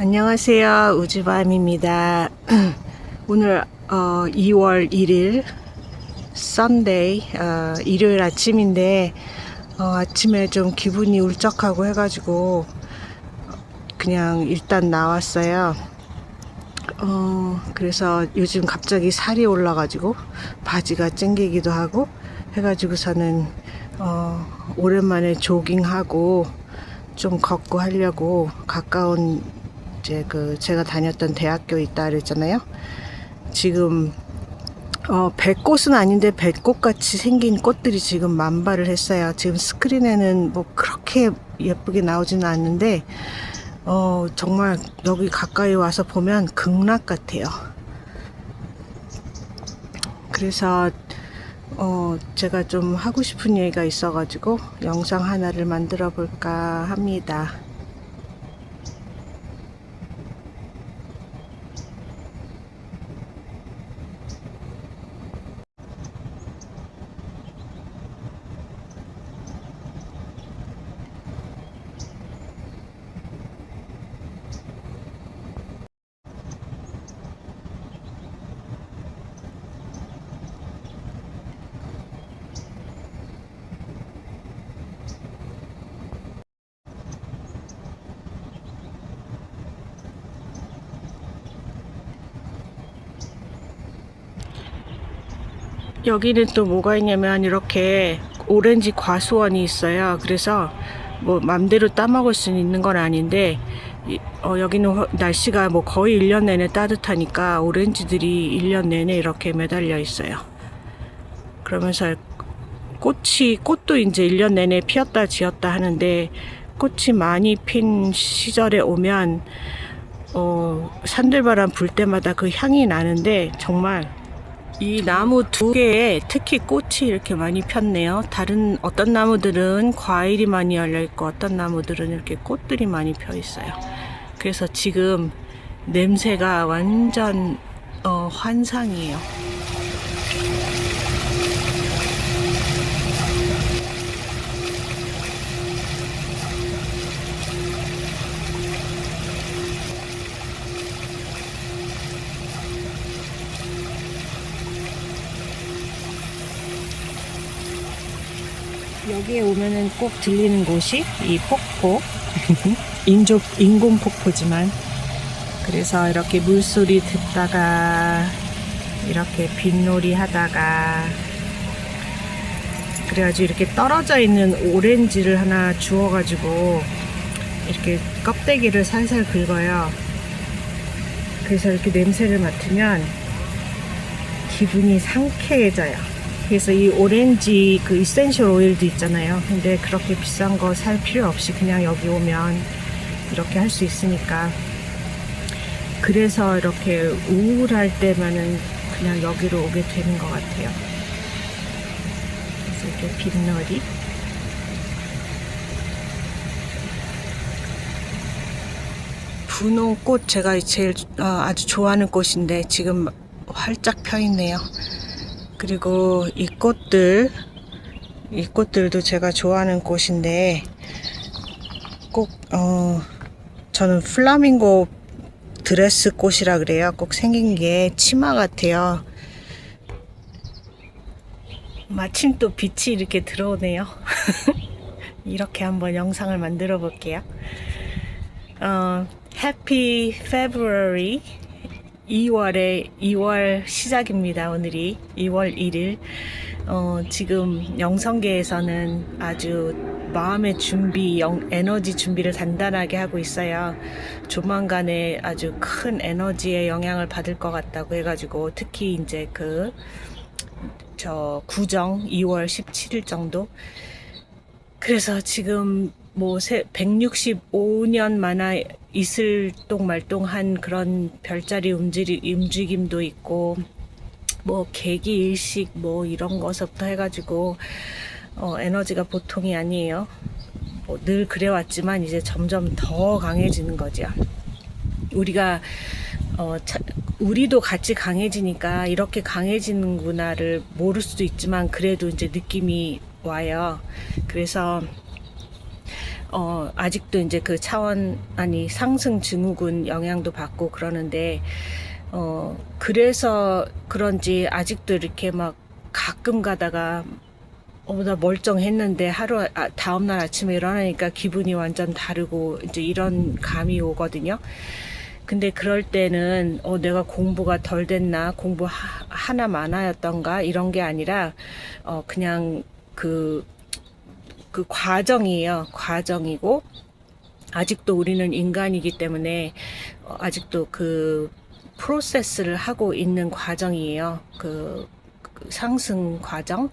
안녕하세요. 우주밤입니다. 오늘 어, 2월 1일 썬데이 어, 일요일 아침인데 어, 아침에 좀 기분이 울적하고 해가지고 그냥 일단 나왔어요. 어, 그래서 요즘 갑자기 살이 올라가지고 바지가 찡기기도 하고 해가지고서는 어, 오랜만에 조깅하고 좀 걷고 하려고 가까운 이제 그 제가 다녔던 대학교 있다 그랬잖아요. 지금 어, 배꽃은 아닌데 배꽃 같이 생긴 꽃들이 지금 만발을 했어요. 지금 스크린에는 뭐 그렇게 예쁘게 나오지는 않는데 어, 정말 여기 가까이 와서 보면 극락 같아요. 그래서 어, 제가 좀 하고 싶은 얘기가 있어가지고 영상 하나를 만들어 볼까 합니다. 여기는 또 뭐가 있냐면 이렇게 오렌지 과수원이 있어요. 그래서 뭐 맘대로 따먹을 수는 있는 건 아닌데 이- 어, 여기는 허- 날씨가 뭐 거의 1년 내내 따뜻하니까 오렌지들이 1년 내내 이렇게 매달려 있어요. 그러면서 꽃이 꽃도 이제 1년 내내 피었다 지었다 하는데 꽃이 많이 핀 시절에 오면 어, 산들바람 불 때마다 그 향이 나는데 정말 이 나무 두 개에 특히 꽃이 이렇게 많이 폈네요. 다른 어떤 나무들은 과일이 많이 열려 있고 어떤 나무들은 이렇게 꽃들이 많이 펴 있어요. 그래서 지금 냄새가 완전 어, 환상이에요. 여기에 오면은 꼭 들리는 곳이 이 폭포. 인조, 인공 폭포지만. 그래서 이렇게 물소리 듣다가, 이렇게 빗놀이 하다가, 그래가지고 이렇게 떨어져 있는 오렌지를 하나 주워가지고, 이렇게 껍데기를 살살 긁어요. 그래서 이렇게 냄새를 맡으면 기분이 상쾌해져요. 그래서 이 오렌지 그 이센셜 오일도 있잖아요. 근데 그렇게 비싼 거 살 필요 없이 그냥 여기 오면 이렇게 할 수 있으니까. 그래서 이렇게 우울할 때면은 그냥 여기로 오게 되는 것 같아요. 그래서 이렇게 빛놀이. 분홍 꽃 제가 제일 어, 아주 좋아하는 꽃인데 지금 활짝 펴 있네요. 그리고 이 꽃들, 이 꽃들도 제가 좋아하는 꽃인데, 꼭, 어, 저는 플라밍고 드레스 꽃이라 그래요. 꼭 생긴 게 치마 같아요. 마침 또 빛이 이렇게 들어오네요. 이렇게 한번 영상을 만들어 볼게요. 어, Happy February 2월에 2월 시작입니다. 오늘이 2월 1일. 어, 지금 영성계에서는 아주 마음의 준비, 영, 에너지 준비를 단단하게 하고 있어요. 조만간에 아주 큰 에너지의 영향을 받을 것 같다고 해가지고 특히 이제 그 저 구정 2월 17일 정도. 그래서 지금 뭐 165년 만에 이슬 동 말동한 그런 별자리 움직이, 움직임도 있고 뭐 계기 일식 뭐 이런 것부터 해가지고 어, 에너지가 보통이 아니에요. 뭐 늘 그래왔지만 이제 점점 더 강해지는 거죠. 우리가 어, 차, 우리도 같이 강해지니까 이렇게 강해지는구나를 모를 수도 있지만 그래도 이제 느낌이 와요. 그래서 어, 아직도 이제 그 차원, 아니, 상승 증후군 영향도 받고 그러는데, 어, 그래서 그런지 아직도 이렇게 막 가끔 가다가, 어, 나 멀쩡했는데 하루, 아, 다음 날 아침에 일어나니까 기분이 완전 다르고, 이제 이런 감이 오거든요. 근데 그럴 때는, 어, 내가 공부가 덜 됐나, 공부 하, 하나 많아였던가, 이런 게 아니라, 어, 그냥 그, 그 과정이에요. 과정이고, 아직도 우리는 인간이기 때문에, 어, 아직도 그 프로세스를 하고 있는 과정이에요. 그, 그 상승 과정.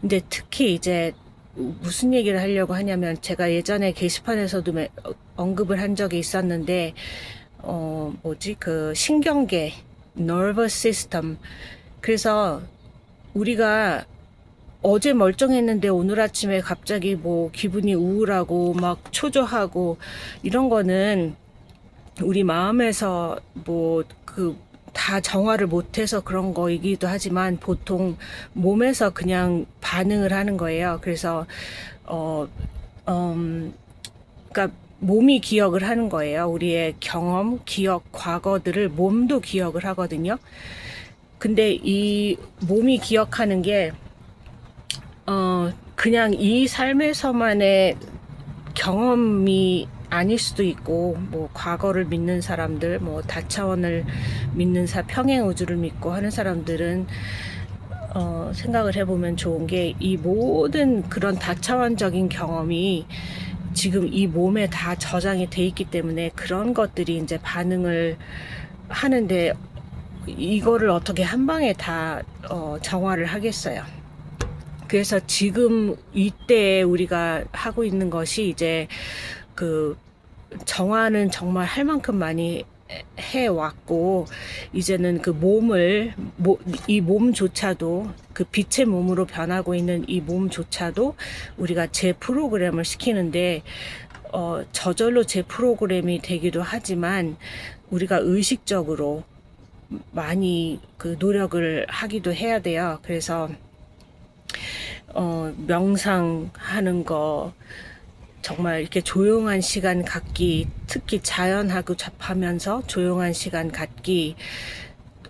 근데 특히 이제 무슨 얘기를 하려고 하냐면 제가 예전에 게시판에서도 매- 어, 언급을 한 적이 있었는데 어 뭐지 그 신경계 nervous system 그래서 우리가 어제 멀쩡했는데 오늘 아침에 갑자기 뭐 기분이 우울하고 막 초조하고 이런 거는 우리 마음에서 뭐그 다 정화를 못해서 그런 거이기도 하지만 보통 몸에서 그냥 반응을 하는 거예요. 그래서 어, 음, 그러니까 몸이 기억을 하는 거예요. 우리의 경험, 기억, 과거들을 몸도 기억을 하거든요. 근데 이 몸이 기억하는 게 어, 그냥 이 삶에서만의 경험이 아닐 수도 있고, 뭐, 과거를 믿는 사람들, 뭐, 다차원을 믿는 사, 평행 우주를 믿고 하는 사람들은, 어, 생각을 해보면 좋은 게, 이 모든 그런 다차원적인 경험이 지금 이 몸에 다 저장이 돼 있기 때문에 그런 것들이 이제 반응을 하는데, 이거를 어떻게 한 방에 다, 어, 정화를 하겠어요. 그래서 지금 이때 우리가 하고 있는 것이 이제 그 정화는 정말 할 만큼 많이 해 왔고 이제는 그 몸을 이 몸조차도 그 빛의 몸으로 변하고 있는 이 몸조차도 우리가 재 프로그램을 시키는데 어 저절로 재 프로그램이 되기도 하지만 우리가 의식적으로 많이 그 노력을 하기도 해야 돼요. 그래서 어, 명상하는 거, 정말 이렇게 조용한 시간 갖기, 특히 자연하고 접하면서 조용한 시간 갖기,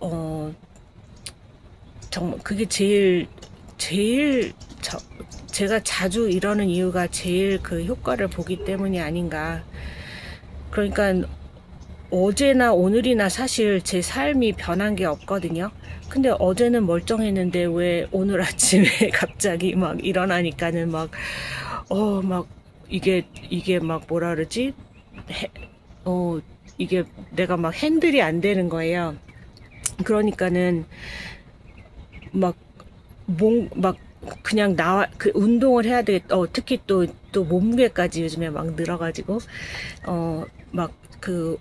어, 정말 그게 제일, 제일, 저, 제가 자주 이러는 이유가 제일 그 효과를 보기 때문이 아닌가. 그러니까 어제나 오늘이나 사실 제 삶이 변한 게 없거든요. 근데 어제는 멀쩡했는데 왜 오늘 아침에 갑자기 막 일어나니까는 막, 어, 막, 이게, 이게 막 뭐라 그러지? 해, 어, 이게 내가 막 핸들이 안 되는 거예요. 그러니까는 막, 몸, 막, 그냥 나와, 그 운동을 해야 되겠다. 어, 특히 또, 또 몸무게까지 요즘에 막 늘어가지고, 어, 막 그,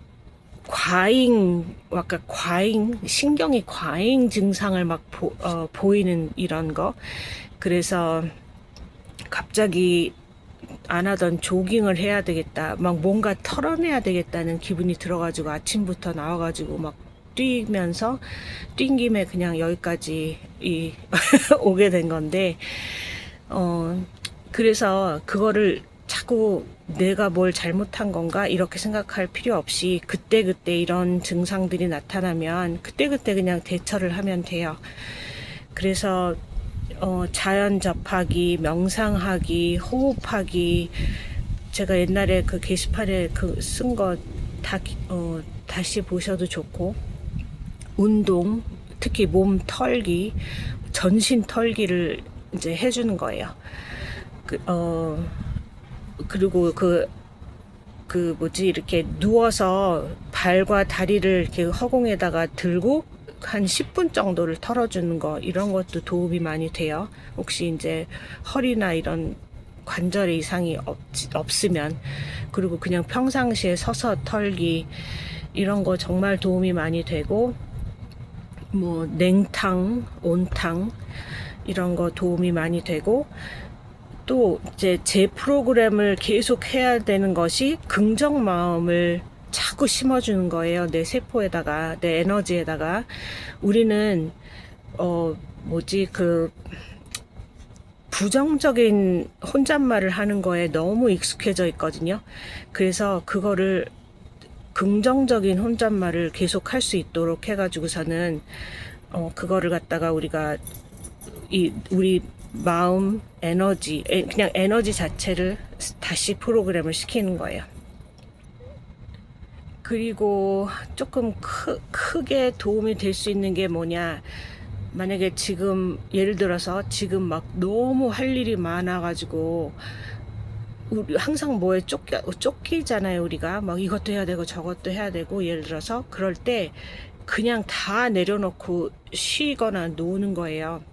과잉, 아까 과잉, 신경이 과잉 증상을 막 보, 어, 보이는 이런 거. 그래서 갑자기 안 하던 조깅을 해야 되겠다. 막 뭔가 털어내야 되겠다는 기분이 들어가지고 아침부터 나와가지고 막 뛰면서 뛴 김에 그냥 여기까지 이 오게 된 건데, 어, 그래서 그거를 자꾸 내가 뭘 잘못한 건가 이렇게 생각할 필요 없이 그때그때 이런 증상들이 나타나면 그때그때 그냥 대처를 하면 돼요. 그래서 어, 자연 접하기, 명상하기, 호흡하기 제가 옛날에 그 게시판에 그 쓴 거 다 어, 다시 보셔도 좋고 운동 특히 몸 털기 전신 털기를 이제 해주는 거예요. 그, 어, 그리고 그, 그 뭐지, 이렇게 누워서 발과 다리를 이렇게 허공에다가 들고 한 10분 정도를 털어주는 거, 이런 것도 도움이 많이 돼요. 혹시 이제 허리나 이런 관절에 이상이 없, 없으면. 그리고 그냥 평상시에 서서 털기, 이런 거 정말 도움이 많이 되고, 뭐, 냉탕, 온탕, 이런 거 도움이 많이 되고, 또 이제 제 프로그램을 계속 해야 되는 것이 긍정 마음을 자꾸 심어주는 거예요. 내 세포에다가, 내 에너지에다가. 우리는, 어, 뭐지, 그, 부정적인 혼잣말을 하는 거에 너무 익숙해져 있거든요. 그래서 그거를 긍정적인 혼잣말을 계속 할 수 있도록 해가지고서는 어 그거를 갖다가 우리가 이 우리 마음 에너지 에- 그냥 에너지 자체를 다시 프로그램을 시키는 거예요. 그리고 조금 크, 크게 도움이 될 수 있는 게 뭐냐. 만약에 지금 예를 들어서 지금 막 너무 할 일이 많아가지고 우리 항상 뭐에 쫓겨, 쫓기잖아요 우리가. 막 이것도 해야 되고 저것도 해야 되고 예를 들어서 그럴 때 그냥 다 내려놓고 쉬거나 노는 거예요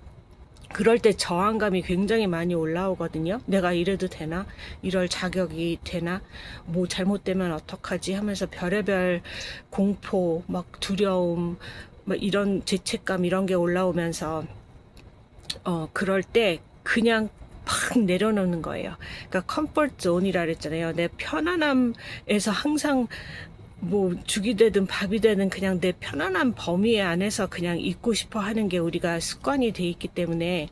그럴 때 저항감이 굉장히 많이 올라오거든요 내가 이래도 되나 이럴 자격이 되나 뭐 잘못되면 어떡하지 하면서 별의별 공포 막 두려움 뭐 이런 죄책감 이런 게 올라오면서 어 그럴 때 그냥 팍 내려놓는 거예요. 그러니까 컴포트 존이라 그랬잖아요. 내 편안함에서 항상 뭐 죽이 되든 밥이 되든 그냥 내 편안한 범위 안에서 그냥 있고 싶어 하는 게 우리가 습관이 돼 있기 때문에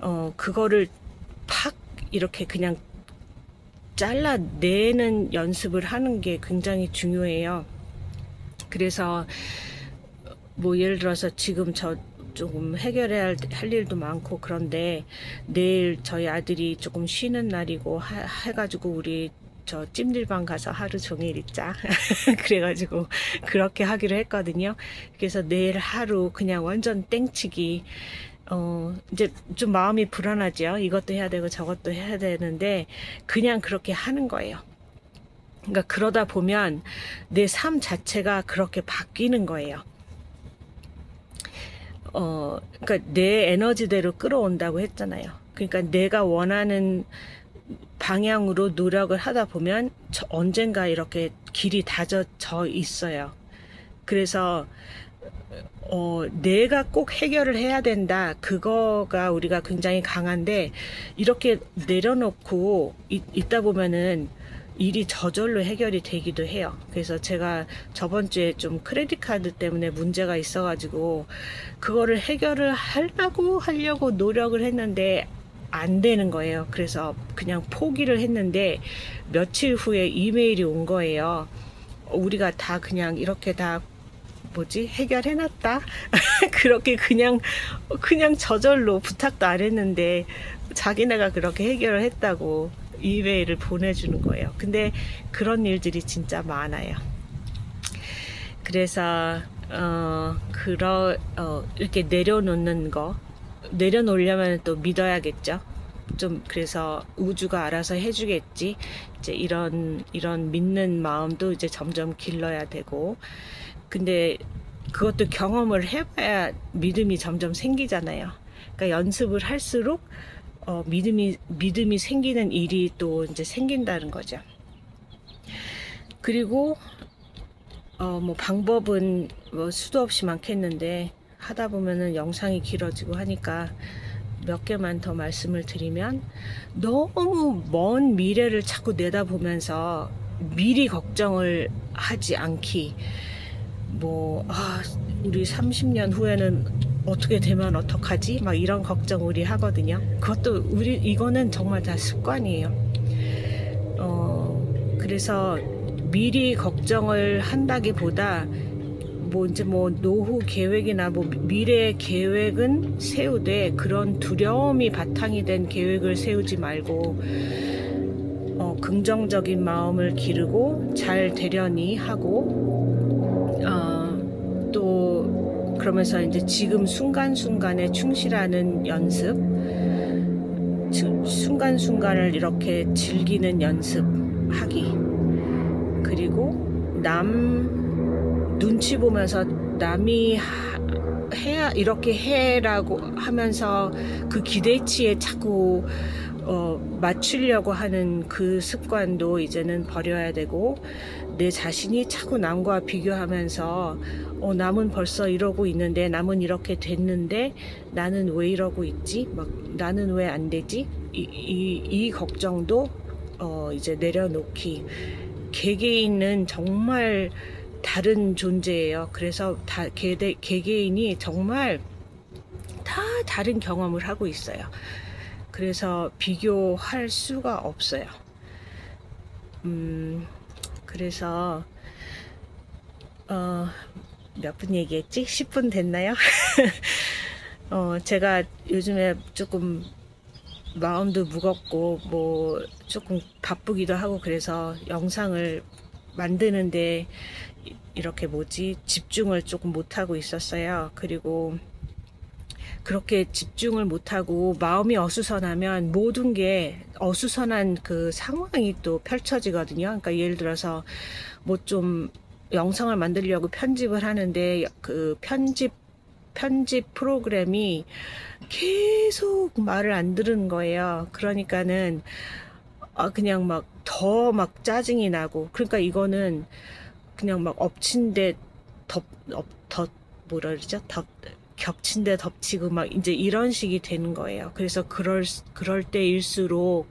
어 그거를 팍 이렇게 그냥 잘라내는 연습을 하는 게 굉장히 중요해요. 그래서 뭐 예를 들어서 지금 저 조금 해결해야 할, 할 일도 많고 그런데 내일 저희 아들이 조금 쉬는 날이고 하, 해가지고 우리 저 찜질방 가서 하루 종일 있자. 그래가지고 그렇게 하기로 했거든요. 그래서 내일 하루 그냥 완전 땡치기. 어 이제 좀 마음이 불안하죠. 이것도 해야 되고 저것도 해야 되는데 그냥 그렇게 하는 거예요. 그러니까 그러다 보면 내 삶 자체가 그렇게 바뀌는 거예요. 어, 그러니까 내 에너지대로 끌어온다고 했잖아요. 그러니까 내가 원하는 방향으로 노력을 하다 보면 저- 언젠가 이렇게 길이 다져져 있어요. 그래서 어, 내가 꼭 해결을 해야 된다. 그거가 우리가 굉장히 강한데 이렇게 내려놓고 있, 있다 보면은 일이 저절로 해결이 되기도 해요. 그래서 제가 저번 주에 좀 크레딧 카드 때문에 문제가 있어가지고 그거를 해결을 하려고 하려고 노력을 했는데 안 되는 거예요. 그래서 그냥 포기를 했는데 며칠 후에 이메일이 온 거예요. 우리가 다 그냥 이렇게 다 뭐지 해결해놨다 그렇게 그냥 그냥 저절로 부탁도 안 했는데 자기네가 그렇게 해결을 했다고 이메일을 보내주는 거예요. 근데 그런 일들이 진짜 많아요. 그래서 어 그러 어 이렇게 내려놓는 거 내려놓으려면 또 믿어야겠죠. 좀 그래서 우주가 알아서 해주겠지. 이제 이런 이런 믿는 마음도 이제 점점 길러야 되고. 근데 그것도 경험을 해봐야 믿음이 점점 생기잖아요. 그러니까 연습을 할수록 어, 믿음이 믿음이 생기는 일이 또 이제 생긴다는 거죠. 그리고 어, 뭐 방법은 뭐 수도 없이 많겠는데 하다 보면은 영상이 길어지고 하니까 몇 개만 더 말씀을 드리면 너무 먼 미래를 자꾸 내다보면서 미리 걱정을 하지 않기 뭐 아, 우리 30년 후에는 어떻게 되면 어떡하지? 막 이런 걱정 우리 하거든요. 그것도 우리 이거는 정말 다 습관이에요. 어 그래서 미리 걱정을 한다기보다 뭐 이제 뭐 노후 계획이나 뭐 미래 계획은 세우되 그런 두려움이 바탕이 된 계획을 세우지 말고 어, 긍정적인 마음을 기르고 잘 되려니 하고 어, 또 그러면서 이제 지금 순간순간에 충실하는 연습 주- 순간순간을 이렇게 즐기는 연습하기. 그리고 남 눈치 보면서 남이 하- 해야 이렇게 해라고 하면서 그 기대치에 자꾸 어, 맞추려고 하는 그 습관도 이제는 버려야 되고 내 자신이 자꾸 남과 비교하면서 어, 남은 벌써 이러고 있는데 남은 이렇게 됐는데 나는 왜 이러고 있지? 막 나는 왜 안 되지? 이, 이, 이 걱정도 어, 이제 내려놓기 개개인은 정말 다른 존재예요. 그래서 다 개대, 개개인이 정말 다 다른 경험을 하고 있어요. 그래서 비교할 수가 없어요. 음, 그래서, 어, 몇 분 얘기했지? 10분 됐나요? 어, 제가 요즘에 조금 마음도 무겁고, 뭐, 조금 바쁘기도 하고, 그래서 영상을 만드는데, 이- 이렇게 뭐지, 집중을 조금 못하고 있었어요. 그리고, 그렇게 집중을 못하고 마음이 어수선하면 모든 게 어수선한 그 상황이 또 펼쳐지거든요. 그러니까 예를 들어서 뭐 좀 영상을 만들려고 편집을 하는데 그 편집 편집 프로그램이 계속 말을 안 들은 거예요. 그러니까는 아 그냥 막더막 짜증이 나고 그러니까 이거는 그냥 막 엎친 데덮덮 뭐라 그러죠? 덮 겹친 데 덮치고 막 이제 이런 식이 되는 거예요. 그래서 그럴 그럴 때일수록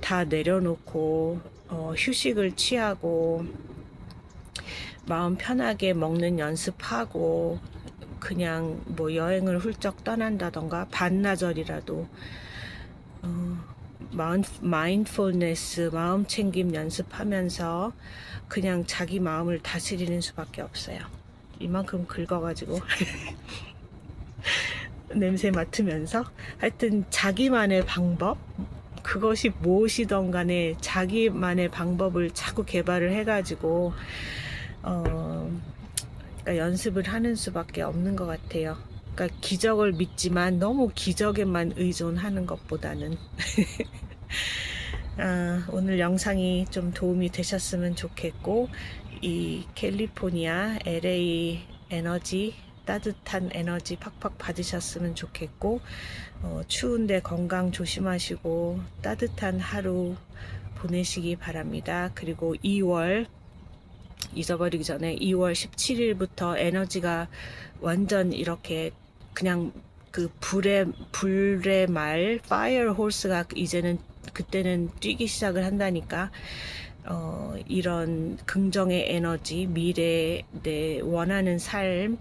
다 내려놓고 어, 휴식을 취하고 마음 편하게 먹는 연습하고 그냥 뭐 여행을 훌쩍 떠난다던가 반나절이라도 어, 마인, 마인드풀네스 마음 챙김 연습하면서 그냥 자기 마음을 다스리는 수밖에 없어요. 이만큼 긁어가지고 냄새 맡으면서 하여튼 자기만의 방법 그것이 무엇이든 간에 자기만의 방법을 자꾸 개발을 해가지고 어 그러니까 연습을 하는 수밖에 없는 것 같아요. 그러니까 기적을 믿지만 너무 기적에만 의존하는 것보다는 아, 오늘 영상이 좀 도움이 되셨으면 좋겠고 이 캘리포니아 LA 에너지 따뜻한 에너지 팍팍 받으셨으면 좋겠고 어, 추운데 건강 조심하시고 따뜻한 하루 보내시기 바랍니다. 그리고 2월 잊어버리기 전에 2월 17일부터 에너지가 완전 이렇게 그냥 그 불의 불의 말 파이어 홀스가 이제는 그때는 뛰기 시작을 한다니까 어, 이런 긍정의 에너지 미래 내 원하는 삶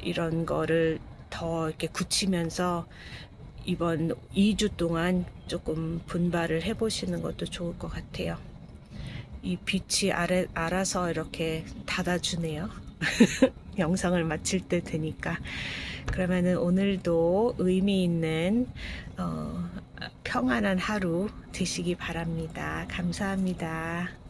이런 거를 더 이렇게 굳히면서 이번 2주 동안 조금 분발을 해보시는 것도 좋을 것 같아요. 이 빛이 아래, 알아서 이렇게 닫아주네요. 영상을 마칠 때 되니까. 그러면은 오늘도 의미 있는, 어, 평안한 하루 되시기 바랍니다. 감사합니다.